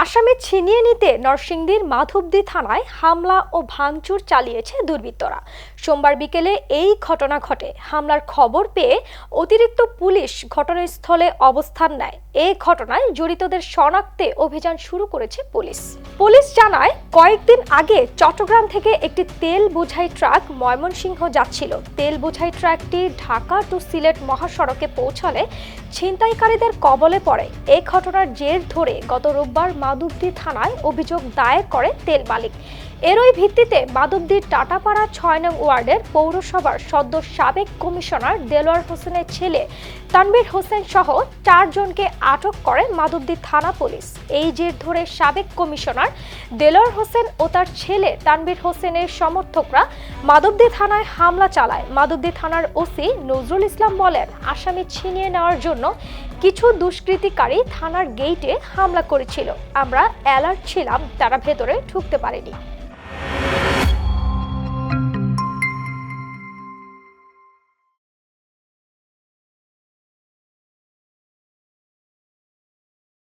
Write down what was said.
আসামে ছিনিয়ে নিতে নরসিংদীর মাধবদী থানায় হামলা ও ভাঙচুর চালিয়েছে দুর্বৃত্তরা। সোমবার বিকেলে এই ঘটনা ঘটে। হামলার খবর পেয়ে অতিরিক্ত পুলিশ ঘটনাস্থলে অবস্থান নেয়। এই ঘটনায় জড়িতদের শনাক্তে অভিযান শুরু করেছে পুলিশ। পুলিশ জানায়, কয়েকদিন আগে চট্টগ্রাম থেকে একটি তেল বোঝাই ট্রাক ময়মনসিংহ যাচ্ছিল। তেল বোঝাই ট্রাকটি ঢাকা টু সিলেট মহাসড়কে পৌঁছালে ছিনতাইকারীদের কবলে পড়ে। এই ঘটনার জের ধরে গত রোববার মাদুবদি থানায় অভিযোগ দায়ের করে তেল মালিক। এরই ভিত্তিতে মাদবদীর টাটাপাড়া ছয় নং ওয়ার্ডের পৌরসভার সদ্য সাবেক কমিশনার দেলোয়ার হোসেনের ছেলে তানবীর হোসেন সহ চারজনকে আটক করে মাদবদী থানা পুলিশ। এই জের ধরে সাবেক কমিশনার দেলোয়ার হোসেন ও তার ছেলে তানবীর হোসেনের সমর্থকরা মাদবদী থানায় হামলা চালায়। মাদবদী থানার ওসি নজরুল ইসলাম বলেন, আসামি ছিনিয়ে নেওয়ার জন্য কিছু দুষ্কৃতিকারী থানার গেইটে হামলা করেছিল। আমরা অ্যালার্ট ছিলাম, তারা ভেতরে ঢুকতে পারেনি।